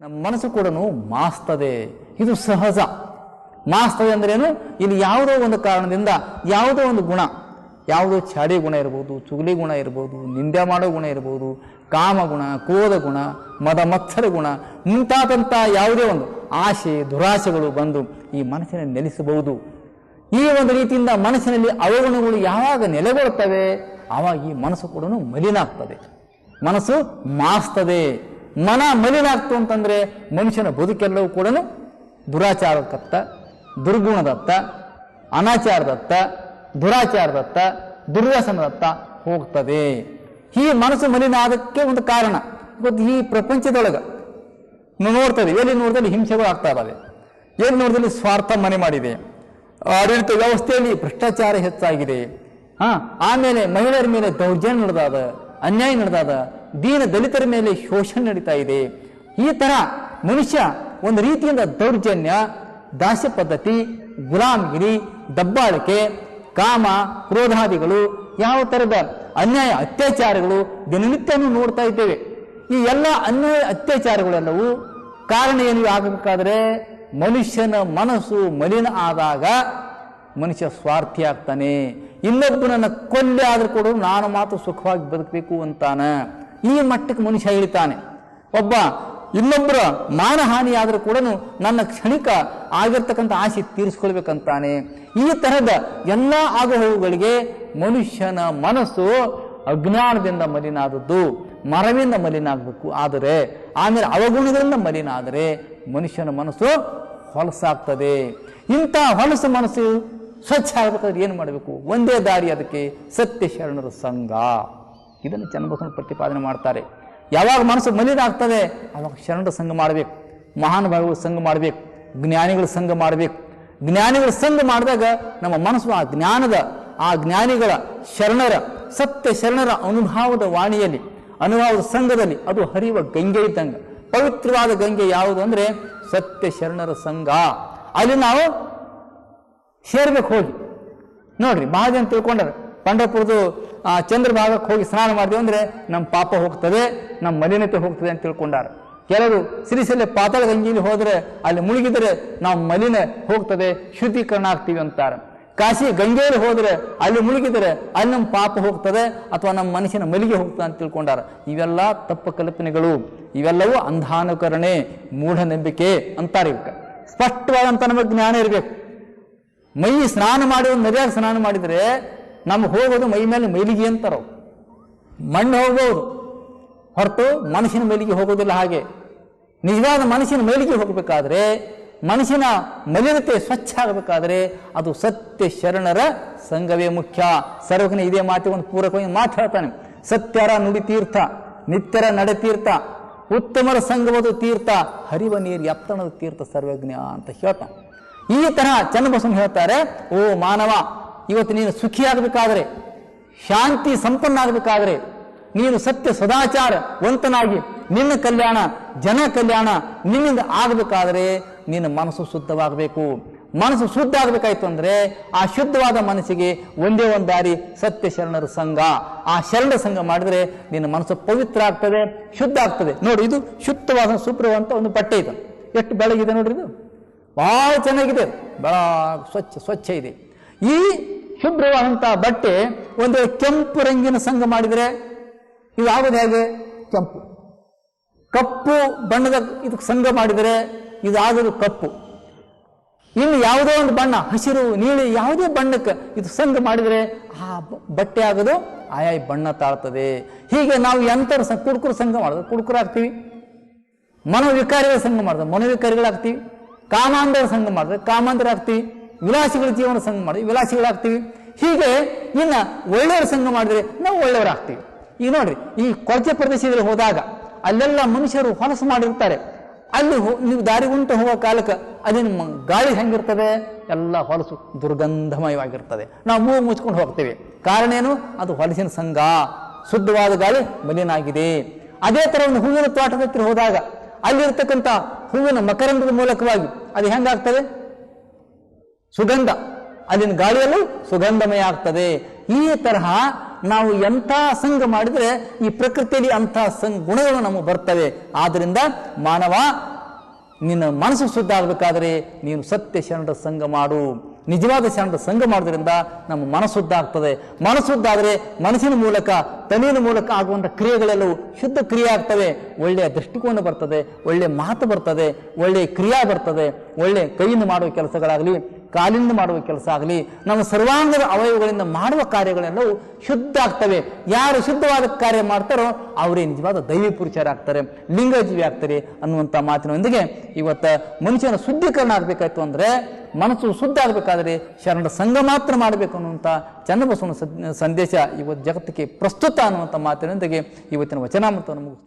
ನಮ್ಮ ಮನಸ್ಸು ಕೂಡ ಮಾಸ್ತದೆ. ಇದು ಸಹಜ. ಮಾಸ್ತದೆ ಅಂದ್ರೇನು? ಇಲ್ಲಿ ಯಾವುದೋ ಒಂದು ಕಾರಣದಿಂದ ಯಾವುದೋ ಒಂದು ಗುಣ. ಯಾವುದೋ ಚಾಡಿ ಗುಣ ಇರ್ಬೋದು, ಚುಗಲಿ ಗುಣ ಇರ್ಬೋದು ನಿಂದೆ ಮಾಡೋ ಗುಣ ಇರ್ಬೋದು, ಕಾಮ ಗುಣ, ಕ್ರೋಧ ಗುಣ, ಮದ ಮತ್ಸರ ಗುಣ, ಮುಂತಾದಂಥ ಯಾವುದೇ ಒಂದು ಆಸೆ ದುರಾಸೆಗಳು ಬಂದು ಈ ಮನಸ್ಸಿನಲ್ಲಿ ನೆಲೆಸಬಹುದು. ಈ ಒಂದು ರೀತಿಯಿಂದ ಮನಸ್ಸಿನಲ್ಲಿ ಅವಗುಣಗಳು ಯಾವಾಗ ನೆಲೆಗೊಳ್ತವೆ? ಆವಾಗ ಈ ಮನಸ್ಸು ಕೂಡ ಮಲಿನ ಆಗ್ತದೆ ಮನಸ್ಸು ಮಾಸ್ತದೆ. ಮನ ಮಲಿನಾಗ್ತು ಅಂತಂದರೆ ಮನುಷ್ಯನ ಬದುಕೆಲ್ಲವೂ ಕೂಡ ದುರಾಚಾರಕ್ಕತ್ತ ದುರ್ಗುಣದತ್ತ, ಅನಾಚಾರದತ್ತ, ದುರಾಚಾರದತ್ತ, ದುರ್ವ್ಯಸನದತ್ತ ಹೋಗ್ತದೆ. ಈ ಮನಸ್ಸು ಮಲಿನ ಆದಕ್ಕೆ ಒಂದು ಕಾರಣ. ಇವತ್ತು ಈ ಪ್ರಪಂಚದೊಳಗೆ ನೋಡ್ತದೆ ಎಲ್ಲಿ ನೋಡಿದಲ್ಲಿ ಹಿಂಸೆಗಳು ಆಗ್ತಾ ಇದ್ದಾವೆ? ಎಲ್ಲಿ ನೋಡಿದಲ್ಲಿ ಸ್ವಾರ್ಥ ಮನೆ ಮಾಡಿದೆ? ಆಡಳಿತ ವ್ಯವಸ್ಥೆಯಲ್ಲಿ ಭ್ರಷ್ಟಾಚಾರ ಹೆಚ್ಚಾಗಿದೆ. ಹಾಂ, ಆಮೇಲೆ ಮಹಿಳೆಯರ ಮೇಲೆ ದೌರ್ಜನ್ಯ ನಡೆದಾದ, ಅನ್ಯಾಯ ನಡೆದಾದ ದೀನ ದಲಿತರ ಮೇಲೆ ಶೋಷಣೆ ನಡೀತಾ ಇದೆ. ಈ ತರ ಮನುಷ್ಯ ಒಂದು ರೀತಿಯಿಂದ ದೌರ್ಜನ್ಯ ದಾಸ ಪದ್ಧತಿ, ಗುಲಾಮಗಿರಿ, ದಬ್ಬಾಳಿಕೆ, ಕಾಮ, ಕ್ರೋಧಾದಿಗಳು, ಯಾವ ಥರದ ಅನ್ಯಾಯ ಅತ್ಯಾಚಾರಗಳು ದಿನನಿತ್ಯನೂ ನೋಡ್ತಾ ಇದ್ದೇವೆ. ಈ ಎಲ್ಲ ಅನ್ಯಾಯ ಅತ್ಯಾಚಾರಗಳೆಲ್ಲವೂ ಕಾರಣ ಏನು ಆಗಬೇಕಾದ್ರೆ ಮನುಷ್ಯನ ಮನಸ್ಸು ಮಲಿನ ಆದಾಗ ಮನುಷ್ಯ ಸ್ವಾರ್ಥಿ ಆಗ್ತಾನೆ. ಇನ್ನೊಬ್ಬನನ್ನ ಕೊಲ್ಲೆ ಆದರೂ ಕೂಡ ನಾನು ಮಾತ್ರ ಸುಖವಾಗಿ ಬದುಕಬೇಕು ಅಂತಾನ. ಈ ಮಟ್ಟಕ್ಕೆ ಮನುಷ್ಯ ಹೇಳ್ತಾನೆ ಒಬ್ಬ ಇನ್ನೊಬ್ಬರ ಮಾನಹಾನಿಯಾದರೂ ಕೂಡ ನನ್ನ ಕ್ಷಣಿಕ ಆಗಿರ್ತಕ್ಕಂಥ ಆಸೆ ತೀರಿಸ್ಕೊಳ್ಬೇಕಂತಾನೆ ಈ ತರಹದ ಎಲ್ಲ ಆಗುಹೋಗುಗಳಿಗೆ ಮನುಷ್ಯನ ಮನಸ್ಸು ಅಜ್ಞಾನದಿಂದ ಮಲಿನ ಆದದ್ದು ಮರವಿಂದ ಮಲಿನ ಆಗಬೇಕು ಆದರೆ, ಆಮೇಲೆ ಅವಗುಣಗಳಿಂದ ಮಲಿನ ಆದರೆ ಮನುಷ್ಯನ ಮನಸ್ಸು ಹೊಲಸಾಗ್ತದೆ. ಇಂಥ ಹೊಲಸು ಮನಸ್ಸು ಸ್ವಚ್ಛ ಆಗಬೇಕಾದ್ರೆ ಏನು ಮಾಡಬೇಕು? ಒಂದೇ ದಾರಿ ಅದಕ್ಕೆ ಸತ್ಯ ಶರಣರ ಸಂಘ. ಇದನ್ನು ಚನ್ನಬಸವನ ಪ್ರತಿಪಾದನೆ ಮಾಡ್ತಾರೆ. ಯಾವಾಗ ಮನಸ್ಸು ಮಲಿನ ಆಗ್ತದೆ, ಅವಾಗ ಶರಣರ ಸಂಘ ಮಾಡಬೇಕು. ಮಹಾನುಭಾವಿಗಳ ಸಂಘ ಮಾಡಬೇಕು. ಜ್ಞಾನಿಗಳ ಸಂಘ ಮಾಡಬೇಕು. ಜ್ಞಾನಿಗಳ ಸಂಘ ಮಾಡಿದಾಗ ನಮ್ಮ ಮನಸ್ಸು ಆ ಜ್ಞಾನದ, ಆ ಜ್ಞಾನಿಗಳ ಶರಣರ, ಸತ್ಯ ಶರಣರ ಅನುಭವದ ವಾಣಿಯಲ್ಲಿ, ಅನುಭವದ ಸಂಘದಲ್ಲಿ ಅದು ಹರಿಯುವ ಗಂಗೆ ಇದ್ದಂಗ. ಪವಿತ್ರವಾದ ಗಂಗೆ ಯಾವುದು ಅಂದ್ರೆ ಸತ್ಯ ಶರಣರ ಸಂಘ. ಅಲ್ಲಿ ನಾವು ಸೇರ್ಬೇಕು ಹೋಗಿ. ನೋಡ್ರಿ ಬಹಳ ಜನ ತಿಳ್ಕೊಂಡಾರೆ ಪಂಡರಪುರದ ಆ ಚಂದ್ರಭಾಗಕ್ಕೆ ಹೋಗಿ ಸ್ನಾನ ಮಾಡಿದೆವು ಅಂದರೆ ನಮ್ಮ ಪಾಪ ಹೋಗ್ತದೆ, ನಮ್ಮ ಮಲಿನತೆ ಹೋಗ್ತದೆ ಅಂತ ತಿಳ್ಕೊಂಡಾರ. ಕೆಲವರು ಸಿರಿಸಲೆ ಪಾತಾಳ ಗಂಗೆಯಲ್ಲಿ ಹೋದ್ರೆ ಅಲ್ಲಿ ಮುಳುಗಿದರೆ ನಾವು ಮಲಿನ ಹೋಗ್ತದೆ, ಶುದ್ಧೀಕರಣ ಆಗ್ತೀವಿ ಅಂತಾರೆ. ಕಾಶಿ ಗಂಗೆಯಲ್ಲಿ ಹೋದ್ರೆ ಅಲ್ಲಿ ಮುಳುಗಿದರೆ ಅಲ್ಲಿ ನಮ್ಮ ಪಾಪ ಹೋಗ್ತದೆ ಅಥವಾ ನಮ್ಮ ಮನುಷ್ಯನ ಮಲಿಗೆ ಹೋಗ್ತದೆ ಅಂತ ತಿಳ್ಕೊಂಡಾರ. ಇವೆಲ್ಲ ತಪ್ಪು ಕಲ್ಪನೆಗಳು. ಇವೆಲ್ಲವೂ ಅಂಧಾನುಕರಣೆ ಮೂಢನಂಬಿಕೆ ಅಂತಾರೆ ಇವಕ್ಕೆ ಸ್ಪಷ್ಟವಾದಂಥ ನಮಗೆ ಜ್ಞಾನ ಇರಬೇಕು. ಮೈ ಸ್ನಾನ ಮಾಡಿ ಒಂದು ಸ್ನಾನ ಮಾಡಿದರೆ ನಮ್ಗೆ ಹೋಗೋದು ಮೈ ಮೇಲೆ ಮೈಲಿಗೆ ಅಂತಾರೋ ಮಣ್ಣು ಹೋಗ್ಬೋದು ಹೊರತು ಮನುಷ್ಯನ ಮೇಲಿಗೆ ಹೋಗೋದಿಲ್ಲ ಹಾಗೆ. ನಿಜವಾದ ಮನುಷ್ಯನ ಮೇಲಿಗೆ ಹೋಗಬೇಕಾದ್ರೆ ಮನುಷ್ಯನ ಮಲಿನತೆ ಸ್ವಚ್ಛ ಆಗಬೇಕಾದ್ರೆ ಅದು ಸತ್ಯ ಶರಣರ ಸಂಘವೇ ಮುಖ್ಯ. ಸರ್ವಜ್ಞ ಇದೇ ಮಾತಿ ಒಂದು ಪೂರಕವಾಗಿ ಮಾತು ಹೇಳ್ತಾನೆ. ಸತ್ಯರ ನುಡಿ ತೀರ್ಥ, ನಿತ್ಯರ ನಡೆ ತೀರ್ಥ, ಉತ್ತಮರ ಸಂಘವದು ತೀರ್ಥ, ಹರಿವ ನೀರು ಎತ್ತಣದ ತೀರ್ಥ ಸರ್ವಜ್ಞ ಅಂತ ಹೇಳ್ತಾನೆ. ಈ ತರಹ ಚನ್ನಬಸವನ್ ಹೇಳ್ತಾರೆ, ಓ ಮಾನವ ಇವತ್ತು ನೀನು ಸುಖಿ ಆಗಬೇಕಾದ್ರೆ, ಶಾಂತಿ ಸಂಪನ್ನ ಆಗಬೇಕಾದ್ರೆ ನೀನು ಸತ್ಯ ಸದಾಚಾರ ವಂತನಾಗಿ ನಿನ್ನ ಕಲ್ಯಾಣ, ಜನ ಕಲ್ಯಾಣ ನಿನ್ನಿಂದ ಆಗಬೇಕಾದ್ರೆ ನಿನ್ನ ಮನಸ್ಸು ಶುದ್ಧವಾಗಬೇಕು. ಮನಸ್ಸು ಶುದ್ಧ ಆಗಬೇಕಾಯ್ತು ಅಂದರೆ ಆ ಶುದ್ಧವಾದ ಮನಸ್ಸಿಗೆ ಒಂದೇ ಒಂದು ದಾರಿ ಸತ್ಯ ಶರಣರ ಸಂಘ. ಆ ಶರಣರ ಸಂಘ ಮಾಡಿದ್ರೆ ನಿನ್ನ ಮನಸ್ಸು ಪವಿತ್ರ ಆಗ್ತದೆ, ಶುದ್ಧ ಆಗ್ತದೆ. ನೋಡಿ, ಇದು ಶುದ್ಧವಾದ ಸುಪ್ರವಂತ ಒಂದು ಬಟ್ಟೆ ಇದು. ಎಷ್ಟು ಬೆಳಗಿದೆ ನೋಡ್ರಿ ಇದು? ಭಾಳ ಚೆನ್ನಾಗಿದೆ. ಬಹಳ ಸ್ವಚ್ಛ ಸ್ವಚ್ಛ ಇದೆ. ಈ ಶುಭ್ರವಾದಂಥ ಬಟ್ಟೆ ಒಂದು ಕೆಂಪು ರಂಗಿನ ಸಂಘ ಮಾಡಿದರೆ ಇದು ಆಗೋದು ಹೇಗೆ? ಕೆಂಪು. ಕಪ್ಪು ಬಣ್ಣದ ಇದಕ್ಕೆ ಸಂಘ ಮಾಡಿದರೆ ಇದು ಆಗೋದು ಕಪ್ಪು. ಇನ್ನು ಯಾವುದೋ ಒಂದು ಬಣ್ಣ, ಹಸಿರು, ನೀಲಿ, ಯಾವುದೇ ಬಣ್ಣಕ್ಕೆ ಇದು ಸಂಘ ಮಾಡಿದರೆ ಆ ಬಟ್ಟೆ ಆಗೋದು ಆಯಾ ಬಣ್ಣ ತಾಳ್ತದೆ. ಹೀಗೆ ನಾವು ಎಂಥರ ಸಂಘ, ಕುಡುಕರು ಸಂಘ ಮಾಡಿದ್ರೆ ಕುಡುಕರು ಆಗ್ತೀವಿ. ಮನೋವಿಕಾರಿಗಳ ಸಂಘ ಮಾಡಿದ್ರೆ ಮನೋವಿಕಾರಿಗಳಾಗ್ತೀವಿ. ಕಾಮಾಂಧರ ಸಂಘ ಮಾಡಿದ್ರೆ ಕಾಮಾಂಧರಾಗ್ತೀವಿ ವಿಲಾಸಿಗಳ ಜೀವನ ಸಂಘ ಮಾಡಿ, ವಿಲಾಸಿಗಳಾಗ್ತೀವಿ. ಹೀಗೆ ಇನ್ನು ಒಳ್ಳೆಯವರ ಸಂಘ ಮಾಡಿದರೆ ನಾವು ಒಳ್ಳೆಯವರಾಗ್ತೀವಿ. ಈಗ ನೋಡ್ರಿ, ಈ ಕೊಳಚೆ ಪ್ರದೇಶದಲ್ಲಿ ಹೋದಾಗ ಅಲ್ಲೆಲ್ಲ ಮನುಷ್ಯರು ಹೊಲಸು ಮಾಡಿರ್ತಾರೆ. ಅಲ್ಲಿ ನೀವು ದಾರಿ ಉಂಟು ಹೋಗೋ ಕಾಲಕ್ಕೆ ಅಲ್ಲಿನ ಗಾಳಿ ಹೆಂಗಿರ್ತದೆ? ಎಲ್ಲ ಹೊಲಸು ದುರ್ಗಂಧಮಯವಾಗಿರ್ತದೆ. ನಾವು ಮೂಗು ಮುಚ್ಕೊಂಡು ಹೋಗ್ತೇವೆ. ಕಾರಣ ಏನು? ಅದು ಹೊಲಸಿನ ಸಂಘ. ಶುದ್ಧವಾದ ಗಾಳಿ ಮಲಿನಾಗಿದೆ ಅದೇ ಥರ ಒಂದು ಹೂವಿನ ತೋಟದ ಹತ್ತಿರ ಹೋದಾಗ ಅಲ್ಲಿರ್ತಕ್ಕಂಥ ಹೂವಿನ ಮಕರಂದದ ಮೂಲಕವಾಗಿ ಅದು ಹೆಂಗಾಗ್ತದೆ? ಸುಗಂಧ. ಅಲ್ಲಿನ ಗಾಳಿಯಲ್ಲೂ ಸುಗಂಧಮಯ ಆಗ್ತದೆ. ಈ ತರಹ ನಾವು ಎಂಥ ಸಂಘ ಮಾಡಿದರೆ ಈ ಪ್ರಕೃತಿಯಲ್ಲಿ ಅಂಥ ಸಂಘ ಗುಣಗಳು ನಮಗೆ ಬರ್ತವೆ. ಆದ್ದರಿಂದ ಮಾನವ ನಿನ್ನ ಮನಸ್ಸು ಶುದ್ಧ ಆಗಬೇಕಾದ್ರೆ ನೀನು ಸತ್ಯ ಶರಣರ ಸಂಘ ಮಾಡು. ನಿಜವಾದ ಶರಣರ ಸಂಘ ಮಾಡೋದ್ರಿಂದ ನಮ್ಮ ಮನಸ್ಸು ಶುದ್ಧ ಆಗ್ತದೆ ಮನಸ್ಸು ಶುದ್ಧ ಆದರೆ ಮನಸ್ಸಿನ ಮೂಲಕ, ತಲೆಯ ಮೂಲಕ ಆಗುವಂಥ ಕ್ರಿಯೆಗಳೆಲ್ಲವೂ ಶುದ್ಧ ಕ್ರಿಯೆ ಆಗ್ತವೆ ಒಳ್ಳೆಯ ದೃಷ್ಟಿಕೋನ ಬರ್ತದೆ ಒಳ್ಳೆಯ ಮಾತು ಬರ್ತದೆ, ಒಳ್ಳೆಯ ಕ್ರಿಯಾ ಬರ್ತದೆ ಒಳ್ಳೆಯ ಕೈಯಿಂದ ಮಾಡುವ ಕೆಲಸಗಳಾಗಲಿ ಕಾಲಿಂದ ಮಾಡುವ ಕೆಲಸ ಆಗಲಿ, ನಮ್ಮ ಸರ್ವಾಂಗದ ಅವಯವಗಳಿಂದ ಮಾಡುವ ಕಾರ್ಯಗಳೆಲ್ಲವೂ ಶುದ್ಧ ಆಗ್ತವೆ ಯಾರು ಶುದ್ಧವಾದ ಕಾರ್ಯ ಮಾಡ್ತಾರೋ ಅವರೇ ನಿಜವಾದ ದೈವಿ ಪುರುಷರಾಗ್ತಾರೆ, ಲಿಂಗಜೀವಿ ಆಗ್ತಾರೆ ಅನ್ನುವಂಥ ಮಾತಿನೊಂದಿಗೆ ಇವತ್ತು ಮನುಷ್ಯನ ಶುದ್ಧೀಕರಣ ಆಗಬೇಕಾಯ್ತು ಅಂದರೆ ಮನಸ್ಸು ಶುದ್ಧ ಆಗಬೇಕಾದ್ರೆ ಶರಣರ ಸಂಘ ಮಾತ್ರ ಮಾಡಬೇಕು ಅನ್ನುವಂಥ ಚನ್ನಬಸವನ ಸಂದೇಶ ಇವತ್ತು ಜಗತ್ತಿಗೆ ಪ್ರಸ್ತುತ ಅನ್ನುವಂಥ ಮಾತಿನೊಂದಿಗೆ ಇವತ್ತಿನ ವಚನಾಮೃತವನ್ನು